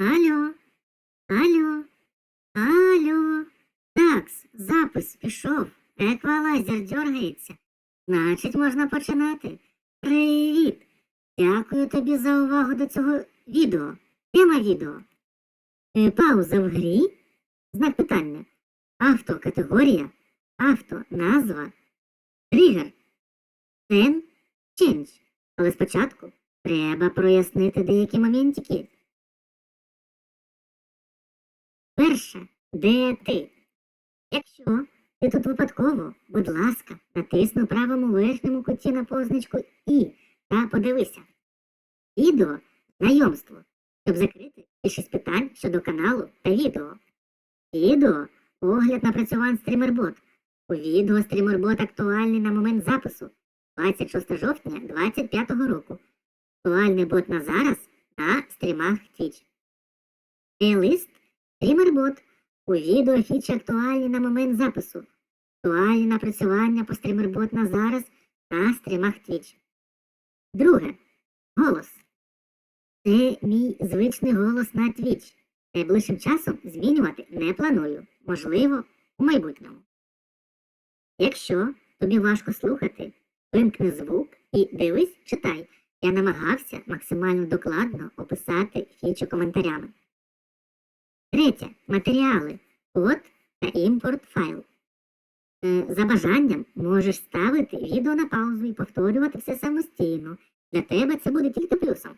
Алло, алло, алло. Такс, запис пішов. Еквалайзер дергається. Значить, можна починати. Привіт! Дякую тобі за увагу до цього відео. Тема відео. Е, Пауза в грі. Знак питання. Авто категорія. Авто назва. Тригер. Сен. Ченч. Але спочатку треба прояснити деякі моментики. Перше, де ти? Якщо ти тут випадково, будь ласка, натисни у правому верхньому куті на позначку І та подивися. Відео знайомство, щоб закрити більшість питань щодо каналу та відео. Відео огляд напрацювань стрімербот. У відео стрімербот актуальний на момент запису 26 жовтня 2025 року. Актуальний бот на зараз на стрімах Twitch. Плейлист Стрімербот. У відео фічі актуальні на момент запису. Актуальні напрацювання по стрімербот на зараз на стрімах Twitch. Друге. Голос. Це мій звичний голос на Twitch. Найближчим часом змінювати не планую. Можливо, у майбутньому. Якщо тобі важко слухати, вимкни звук і дивись, читай. Я намагався максимально докладно описати фічу коментарями. Третє. Матеріали. Код та імпорт файл. Е, За бажанням можеш ставити відео на паузу і повторювати все самостійно. Для тебе це буде тільки плюсом.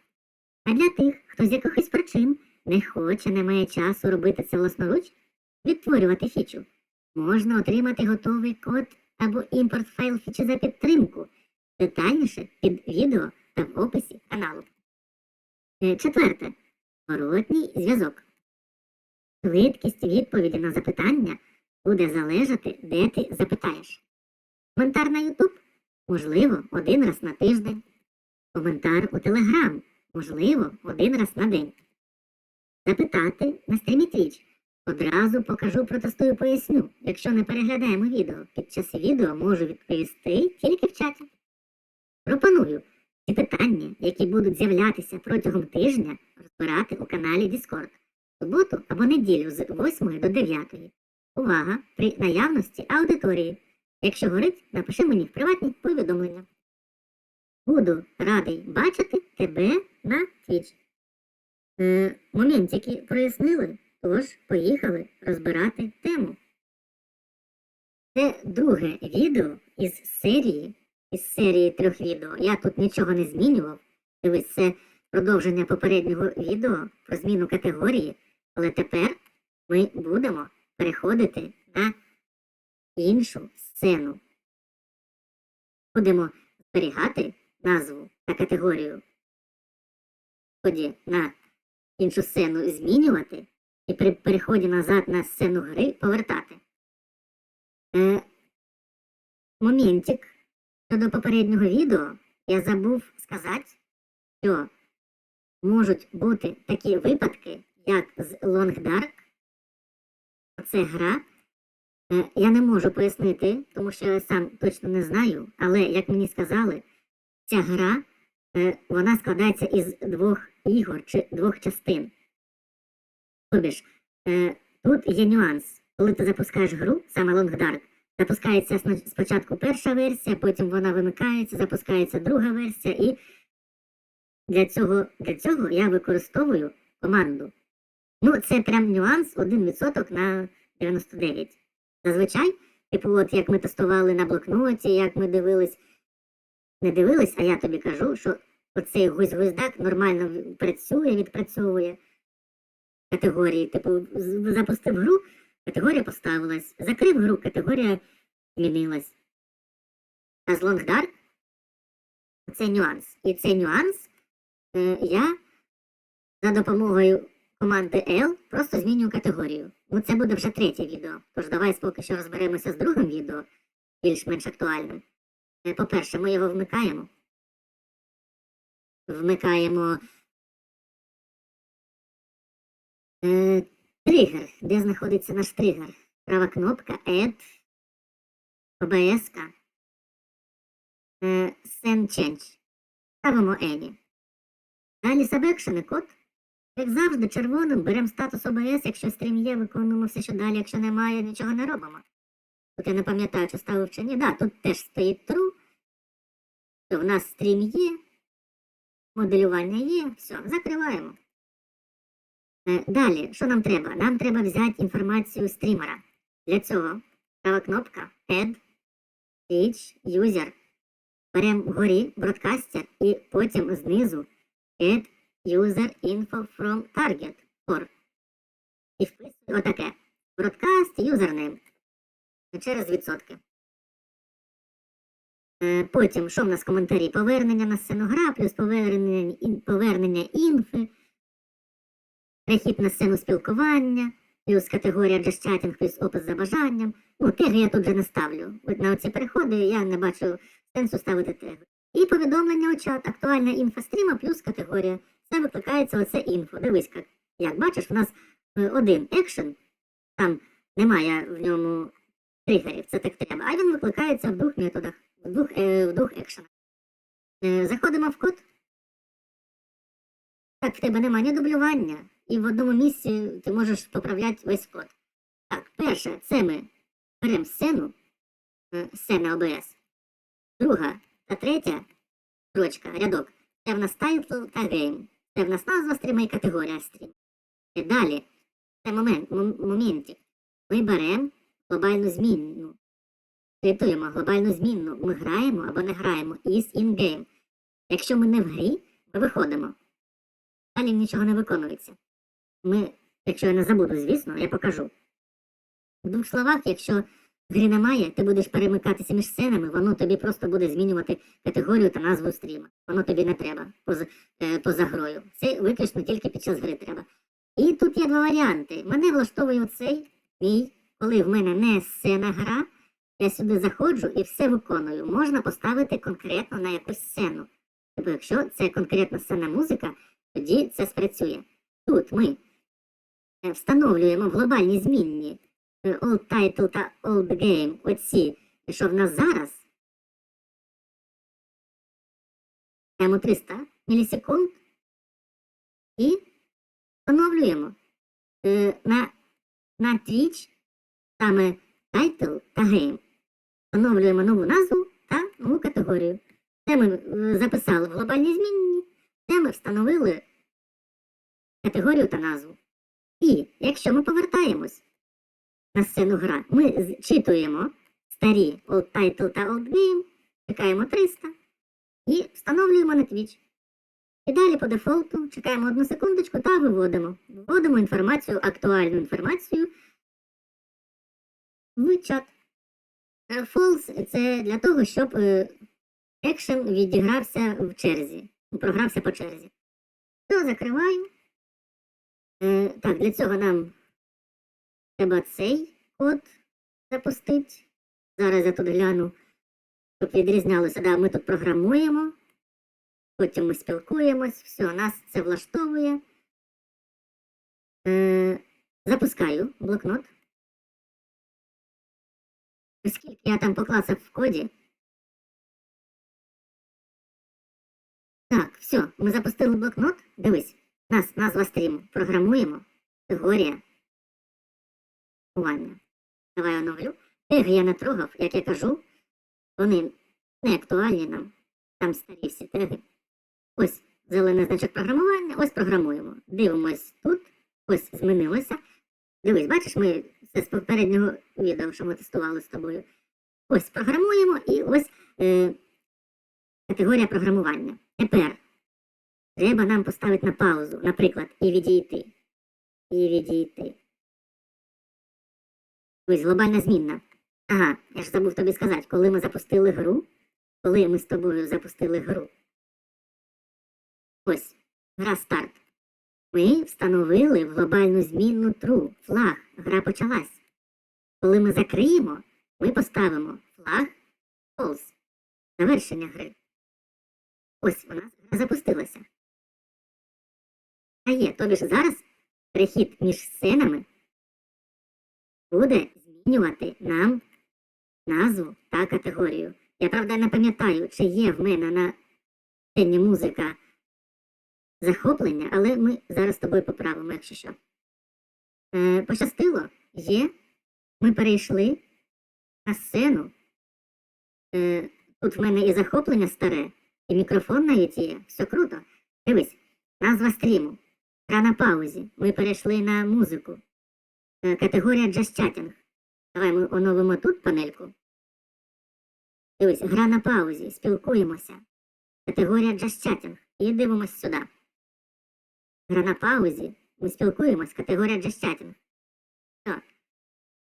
А для тих, хто з якихось причин не хоче, не має часу робити це власноруч, відтворювати фічу, можна отримати готовий код або імпорт файл фічі за підтримку. Детальніше під відео та в описі каналу. Е, Четверте. Зворотній зв'язок. Швидкість відповіді на запитання буде залежати, де ти запитаєш. Коментар на YouTube можливо один раз на тиждень. Коментар у Telegram можливо один раз на день. Запитати на стрімі Twitch. Одразу покажу, протестую, поясню. Якщо не переглядаємо відео, під час відео можу відповісти тільки в чаті. Пропоную ці питання, які будуть з'являтися протягом тижня, розбирати у каналі Discord суботу або неділю з 8 до 9. Увага! При наявності аудиторії. Якщо горить, напиши мені в приватні повідомлення. Буду радий бачити тебе на Twitch. Е, моментики прояснили, тож поїхали розбирати тему. Це друге відео із серії, із серії трьох відео. Я тут нічого не змінював. Дивись, це продовження попереднього відео про зміну категорії. Але тепер ми будемо переходити на іншу сцену. Будемо зберігати назву та категорію. Тоді на іншу сцену змінювати і при переході назад на сцену гри повертати. Е, моментик щодо попереднього відео я забув сказати, що можуть бути такі випадки, як з Long Dark. Це гра. Е, Я не можу пояснити, тому що я сам точно не знаю, але як мені сказали, ця гра е, вона складається із двох ігор чи двох частин. Тобі ж, е, тут є нюанс. Коли ти запускаєш гру, саме Long Dark, запускається спочатку перша версія, потім вона вимикається, запускається друга версія, і для цього, для цього я використовую команду. Ну, це прям нюанс 1% на 99. Зазвичай, типу, от як ми тестували на блокноті, як ми дивились, не дивились, а я тобі кажу, що оцей гусь-гуздак нормально працює, відпрацьовує категорії. Типу, запустив гру, категорія поставилась, закрив гру, категорія змінилась. А з Dark це нюанс. І цей нюанс е, я за допомогою команди L просто змінюю категорію. Ну, це буде вже третє відео. Тож давай поки що розберемося з другим відео, більш-менш актуальним. Е, По-перше, ми його вмикаємо. Вмикаємо е, тригер. Де знаходиться наш тригер? Права кнопка Add OBS. Е, Send Change. Ставимо Any. Далі Subaction код Як завжди, червоним беремо статус ОБС, якщо стрім є, виконуємо все, що далі, якщо немає, нічого не робимо. Тут я не пам'ятаю, чи ставив чи ні. Да, тут теж стоїть true. То в нас стрім є, моделювання є, все, закриваємо. Е, Далі, що нам треба? Нам треба взяти інформацію стрімера. Для цього права кнопка Add Page User. Беремо вгорі Broadcaster і потім знизу Add User Info from Target for. І вписуємо отаке. Broadcast Username. Через відсотки. Е, Потім, що в нас коментарі? Повернення на сценогра, плюс повернення, повернення інфи, перехід на сцену спілкування, плюс категорія Just Chatting, плюс опис за бажанням. Ну, теги я тут же не ставлю. От на оці переходи я не бачу сенсу ставити теги. І повідомлення у чат, актуальна інфа стріма плюс категорія. Це викликається оце інфо. Дивись, як, як бачиш, в нас е, один екшен, там немає в ньому тригерів, це так треба. А він викликається в двох методах, в двох, е, в двох екшенах. Е, заходимо в код. Так, в тебе немає ні дублювання, і в одному місці ти можеш поправляти весь код. Так, перше, це ми беремо сцену, е, сцена ОБС. Друга та третя строчка, рядок. Це в нас тайтл та гейм. Це в нас назва стріма і категорія стрім. І далі, це момент, мом- моментик. Ми беремо глобальну змінну. Рятуємо глобальну змінну. Ми граємо або не граємо із in-game. Якщо ми не в грі, ми виходимо. Далі нічого не виконується. Ми, якщо я не забуду, звісно, я покажу. В двох словах, якщо гри немає, ти будеш перемикатися між сценами, воно тобі просто буде змінювати категорію та назву стріма. Воно тобі не треба поза, е, поза грою. Це виключно тільки під час гри треба. І тут є два варіанти. Мене влаштовує оцей мій, коли в мене не сцена гра, я сюди заходжу і все виконую. Можна поставити конкретно на якусь сцену. Тобто, якщо це конкретна сцена музика, тоді це спрацює. Тут ми е, встановлюємо глобальні змінні old title та old game, оці, що в нас зараз. Даємо 300 мілісекунд і встановлюємо е, на, на Twitch саме title та game. Встановлюємо нову назву та нову категорію. Це ми е, записали в глобальні змінні, де ми встановили категорію та назву. І якщо ми повертаємось на сцену гра, ми зчитуємо старі Old Title та Old Game, чекаємо 300 і встановлюємо на Twitch. І далі по дефолту чекаємо одну секундочку та виводимо. Вводимо інформацію, актуальну інформацію в чат. Е, False це для того, щоб е, екшен відігрався в черзі, програвся по черзі. Все, закриваю. Е, так, для цього нам треба цей код запустити. Зараз я тут гляну, щоб відрізнялося. Да, ми тут програмуємо, потім ми спілкуємось, все, нас це влаштовує. Е, запускаю блокнот. Оскільки я там поклацав в коді. Так, все, ми запустили блокнот. Дивись, нас назва стріму. Програмуємо. Категорія. Давай оновлю. Теги я не трогав, як я кажу. Вони не актуальні нам. Там старі всі теги. Ось зелений значок програмування, ось програмуємо. Дивимось тут, ось змінилося. Дивись, бачиш, ми це з попереднього відео, що ми тестували з тобою. Ось програмуємо і ось е, категорія програмування. Тепер треба нам поставити на паузу, наприклад, і відійти. І відійти. Ось глобальна змінна. Ага, я ж забув тобі сказати, коли ми запустили гру, коли ми з тобою запустили гру. Ось, гра старт. Ми встановили глобальну змінну true флаг. Гра почалась. Коли ми закриємо, ми поставимо флаг false. Завершення гри. Ось гра запустилася. А є, тобі ж зараз перехід між сценами буде змінювати нам назву та категорію. Я правда не пам'ятаю, чи є в мене на сцені музика захоплення, але ми зараз з тобою поправимо, якщо що. Е, пощастило, є. Ми перейшли на сцену. Е, тут в мене і захоплення старе, і мікрофон навіть є. Все круто. Дивись, назва стріму. Гра на паузі. Ми перейшли на музику. Е, категорія джаз-чатінг. Давай ми оновимо тут панельку. Дивись, гра на паузі, спілкуємося. Категорія джаз-чатінг. І дивимось сюди. Гра на паузі. Ми спілкуємось. Категорія джаз-чатінг. Так.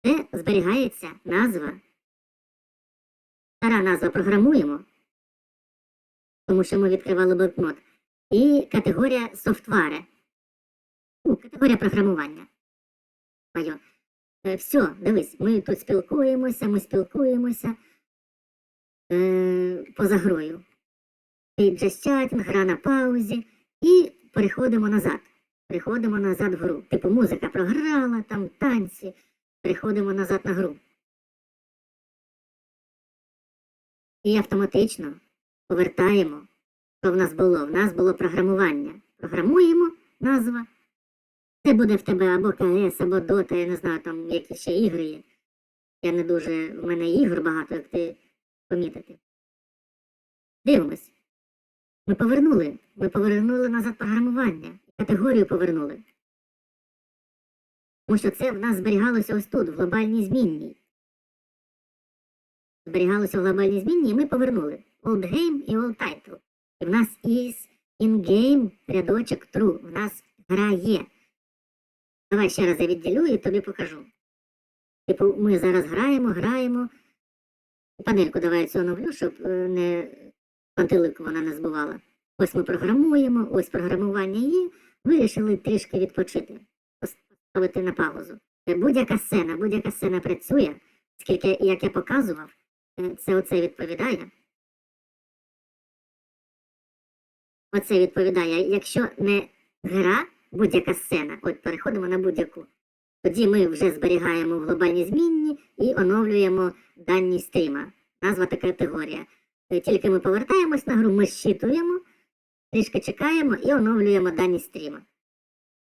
Це зберігається назва. Стара назва програмуємо. Тому що ми відкривали блокнот. І категорія софтвари. Ну, категорія програмування. Моє. Е, все, дивись, ми тут спілкуємося, ми спілкуємося е, поза грою. Джаз-чатінг, гра на паузі, і переходимо назад. Переходимо назад в гру. Типу музика програла, там танці. Переходимо назад на гру. І автоматично повертаємо, що в нас було. В нас було програмування. Програмуємо назва. Це буде в тебе або КС, або Дота, я не знаю, там які ще ігри є. Я не дуже. В мене ігор багато, як ти помітити. Дивимось. Ми повернули. Ми повернули назад програмування. Категорію повернули. Тому що це в нас зберігалося ось тут, в глобальній змінній. Зберігалося в глобальній змінній, і ми повернули old game і old title. І в нас is in-game рядочок true. В нас гра є. Давай ще раз я відділю і тобі покажу. Типу, ми зараз граємо, граємо. Панельку давай я цю оновлю, щоб е, не пантелику вона не збивала. Ось ми програмуємо, ось програмування є. Вирішили трішки відпочити, поставити на паузу. Е, Будь-яка сцена, будь-яка сцена працює, скільки, як я показував, е, це оце відповідає. Оце відповідає, якщо не гра, будь-яка сцена, от переходимо на будь-яку. Тоді ми вже зберігаємо в глобальній змінні і оновлюємо дані стріма. Назва та категорія. Е, Тільки ми повертаємось на гру, ми щитуємо, трішки чекаємо і оновлюємо дані стріма.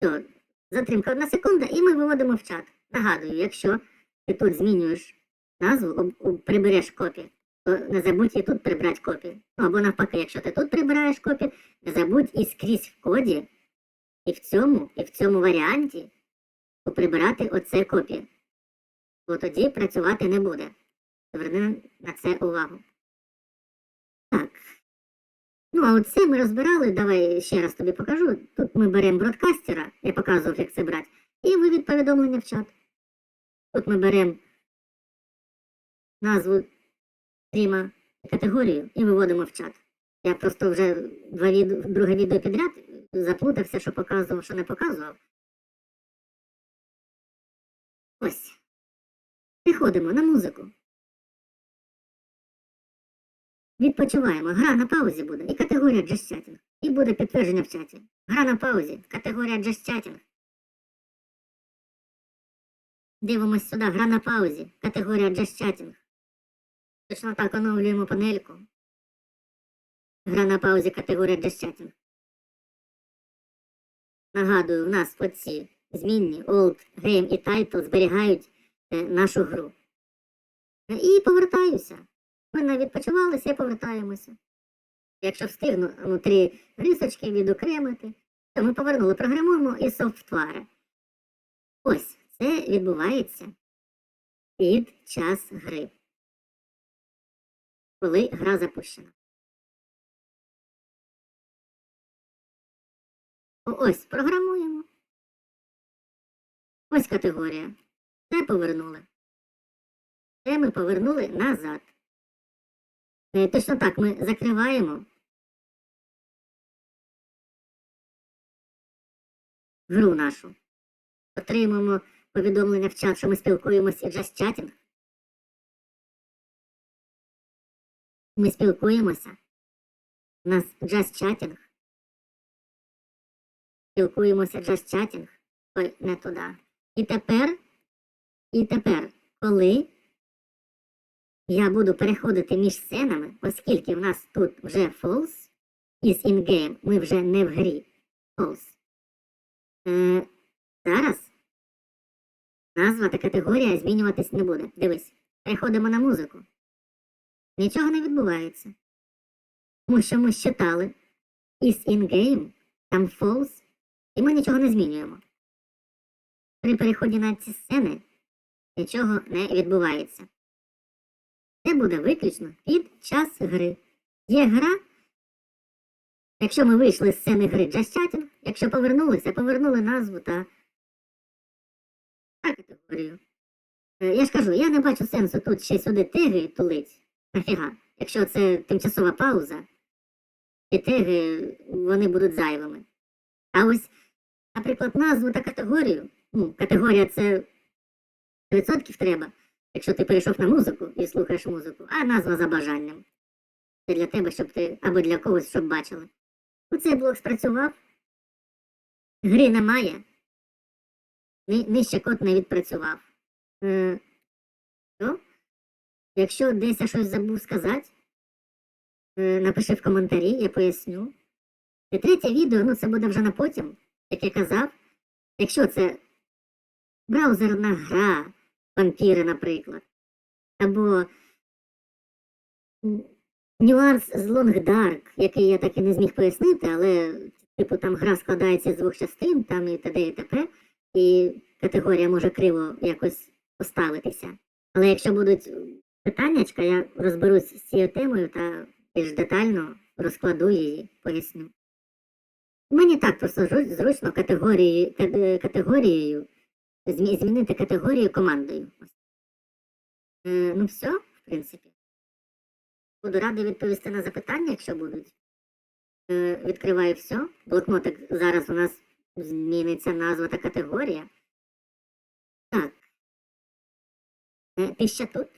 Все, затримка одна секунда, і ми виводимо в чат. Нагадую, якщо ти тут змінюєш назву, прибереш копію, то не забудь і тут прибрати копію. Ну або навпаки, якщо ти тут прибираєш копію, не забудь і скрізь в коді, і в цьому, і в цьому варіанті поприбирати оце копію. Бо тоді працювати не буде. Зверни на це увагу. Так. Ну, а оце ми розбирали. Давай ще раз тобі покажу. Тут ми беремо бродкастера, я показував, як це брати, і вивід повідомлення в чат. Тут ми беремо назву стріма категорію і виводимо в чат. Я просто вже два від... друге відео підряд заплутався, що показував, що не показував. Ось. Приходимо на музику. Відпочиваємо. Гра на паузі буде і категорія джаз-чатінг. І буде підтвердження в чаті. Гра на паузі, категорія джаз-чатінг. Дивимось сюди, гра на паузі, категорія джаз-чатінг. Точно так оновлюємо панельку. Гра на паузі, категорія джаз-чатінг. Нагадую, в нас оці змінні Old Game і Title зберігають е, нашу гру. І повертаюся. Ми відпочивалися і повертаємося. Якщо встигну ну, три рисочки відокремити, то ми повернули, програмуємо і софтвари. Ось це відбувається під час гри. Коли гра запущена. Ось програмуємо. Ось категорія. Це повернули. Це ми повернули назад. Е, Точно так ми закриваємо гру нашу. Отримуємо повідомлення в чат, що ми спілкуємося і джаз-чатінг. Ми спілкуємося. У нас джаз-чатінг. Спілкуємося джаз-чатінг. Ой, не туди. І тепер, і тепер, коли я буду переходити між сценами, оскільки в нас тут вже false із in-game, ми вже не в грі. false. Е, зараз назва та категорія змінюватись не буде. Дивись, переходимо на музику. Нічого не відбувається. Тому що ми считали in game, там false, і ми нічого не змінюємо. При переході на ці сцени нічого не відбувається. Це буде виключно під час гри. Є гра. Якщо ми вийшли з сцени гри Just якщо повернулися, повернули назву та, та категорію. Е, Я ж кажу, я не бачу сенсу тут ще сюди теги тулить. Нафіга. Якщо це тимчасова пауза, і теги вони будуть зайвими. А ось, наприклад, назву та категорію. Ну, категорія це відсотків треба, якщо ти перейшов на музику і слухаєш музику, а назва за бажанням. Це для тебе, щоб ти або для когось, щоб бачили. Оцей блок спрацював. Гри немає. Ни- Нижче код не відпрацював. Е, що? Якщо десь я щось забув сказати, е, напиши в коментарі, я поясню. І третє відео, ну це буде вже на потім, як я казав. Якщо це браузерна гра, вампіри, наприклад, або нюанс з Long Dark, який я так і не зміг пояснити, але типу там гра складається з двох частин, там і т.д. і т.п. І категорія може криво якось поставитися. Але якщо будуть питаннячка, я розберусь з цією темою та більш детально розкладу її, поясню. Мені так просто зручно категорії, категорією змінити категорію командою. Е, ну все, в принципі. Буду радий відповісти на запитання, якщо будуть. Е, відкриваю все. Блокнотик зараз у нас зміниться назва та категорія. Так. Е, ти ще тут?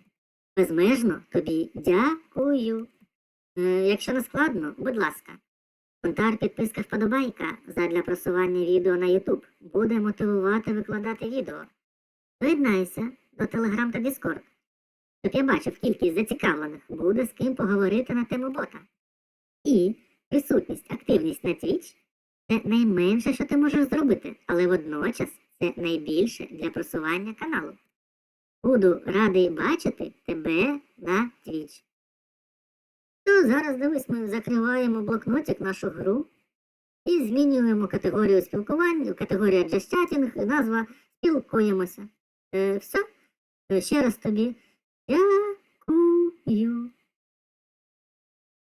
Безмежно тобі дякую. Е, якщо не складно, будь ласка. Коментар, підписка, вподобайка задля просування відео на YouTube буде мотивувати викладати відео. Доєднайся до Telegram та Discord, щоб я бачив кількість зацікавлених, буде з ким поговорити на тему бота. І присутність, активність на Twitch – це найменше, що ти можеш зробити, але водночас це найбільше для просування каналу. Буду радий бачити тебе на Twitch. То зараз дивись, ми закриваємо блокнотик нашу гру і змінюємо категорію спілкування, категорія Just Chatting, назва спілкуємося. Е, все. Е, Ще раз тобі дякую.